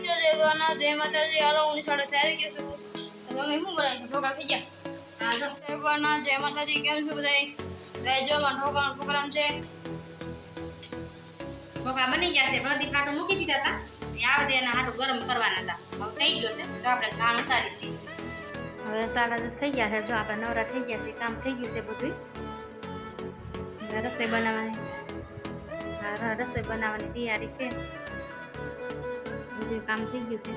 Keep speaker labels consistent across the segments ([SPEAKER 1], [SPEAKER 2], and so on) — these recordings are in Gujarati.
[SPEAKER 1] મિત્રો દેવાના જય માતાજી. હાલો, હું નિશાળે આવી ગયો છું. મમ્મી શું બનાવી છે? ઢોકા થઈ ગયા? હા જો દેવાના જય માતાજી, કેમ છો બધાય? ગાય જો માં ઢોકાનો પ્રોગ્રામ છે.
[SPEAKER 2] ઢોકળા બની ગયા છે. બધી ફાટો મૂકી દીધા હતા. આ બધા એના હાટું ગરમ કરવાના હતા. હવે થઈ ગયો છે. જો આપણે ઘાણ ઉતારી છીએ. હવે સાડા દસ થઈ ગયા છે. જો આપણે નવરા થઈ ગયા છે કામ થઈ ગયું છે બધું રસોઈ બનાવવાની. રસોઈ બનાવવાની તૈયારી છે. બધું કામ થઈ ગયું છે.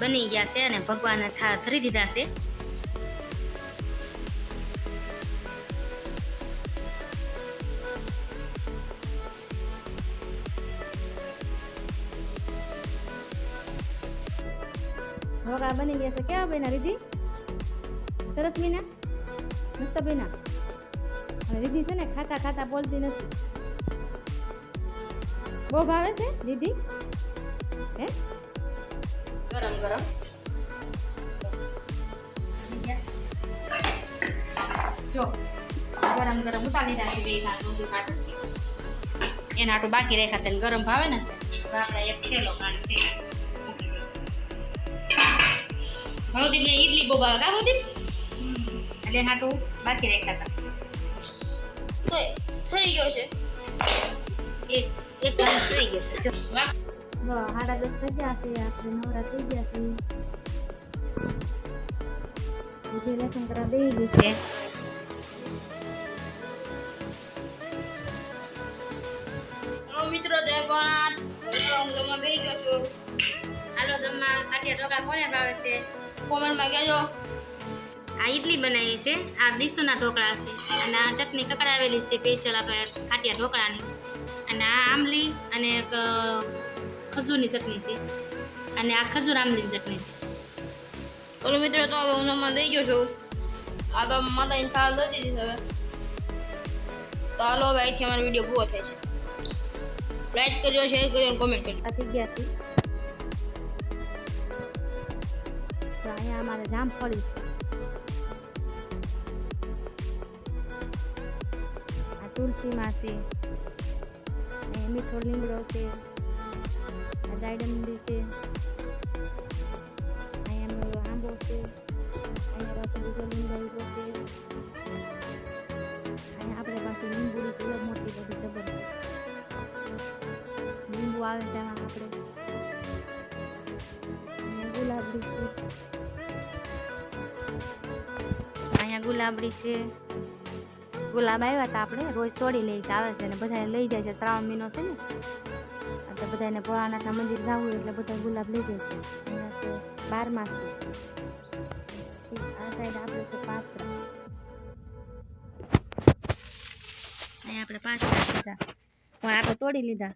[SPEAKER 2] બની ગયા છે અને ભગવાને થા ધરી દીધા છે. ઢોકળા બની ગયા છે. કેવા બન્યા રીધી? સરસ મીના મસ્ત બન્યા અને રીધી છે ને, ખાતા ખાતા બોલતી નથી. બહુ ભાવે છે દીદી હે? ગરમ ગરમ. જો. ગરમ ગરમ ઉતારી નાખી બે બે એના હાટું બાકી રાખ્યા તેને ગરમ ભાવે ને? આપણે એક થેલો કાઢી ભવદીપ ને ઈડલી બહુ ભાવે. કા ભવદીપ એટલે હાટું બાકી રાખ્યા હતા.
[SPEAKER 1] તો થઈ ગયો છે.
[SPEAKER 2] એક એક ગ્લાસ થઈ ગયો છે. જો. સાડા દસ થઈ ગયા છે. આપણે નવરા થઈ ગયા છે. બીજું લેસન કરવા બેસી છે. ઢોકળા કોને ભાવે છે?
[SPEAKER 1] કોમેન્ટમાં કહેજો
[SPEAKER 2] આ ઈડલી બનાવી છે. આ દીસુના ઢોકળા છે. અને આ ચટણી કકડાવેલી છે સ્પેશિયલ આપણે ખાટિયા ઢોકળાની. અને આ આંબલી અને એક ખજૂરની ચટણી છે. અને આ ખજૂર આંબલીની ચટણી છે.
[SPEAKER 1] બોલો મિત્રો તો હવે હું જમવા દઈ ગયો છું. આ તો માતાની થાળ લઈ દીધી હવે. તો હાલો હવે અહીંથી અમારો વીડિયો પૂરો થાય છે. લાઈક કરજો શેર કરજો અને કોમેન્ટ કરજો.
[SPEAKER 2] આ થઈ ગયા તો અહીંયા અમારે જામફળી છે આ તુલસીમાં છે. અહીંયા મીઠો લીમડો છે. આ દાયડમડી છે. અહીંયા આંબો છે. અહીંયા પાછો બીજો લીમડો છે. અહીંયા ગુલાબડી છે. ગુલાબ આવ્યા હતા આપણે, રોજ તોડી લઈ આવે છે અને બધાને લઈ જાય છે, શ્રાવણ મહિનો છે ને. એટલે બધાને ભોળાનાથના મંદિર જવું એટલે બધા ગુલાબ લઈ જાય છે. અહીંયા છે બારમા માસ આ સાઈડ આપણે છે પાત્ર. અહીંયા આપણે પાત્રા લીધા. પણ આપણે તોડી લીધા.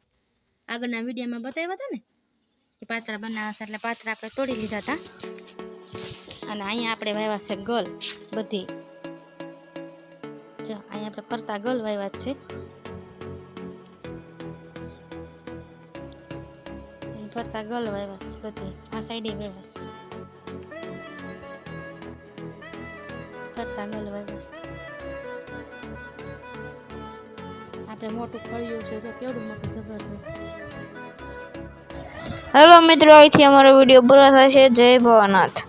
[SPEAKER 2] આગળના વિડીયોમાં બતાવ્યા હતા ને? કે પાત્રા બનાવ્યા છે એટલે પાત્રા આપણે તોડી લીધા હતા. અને અહીંયા આપણે વાવ્યા છે ગલ બધી. જો, અહીંયા આપણે ફરતા ગલ વાવ્યા છે. ફરતા ગલ વાવ્યા છે બધી. આ સાઈડે વાવ્યા છે. ફરતા ગલ વાવ્યા છે. આપણે મોટું ફળિયું છે તો કેવડું મોટું જબરજસ્ત
[SPEAKER 1] હેલો મિત્રો, અહીંથી અમારો વીડિયો પૂરો છે જય ભોળાનાથ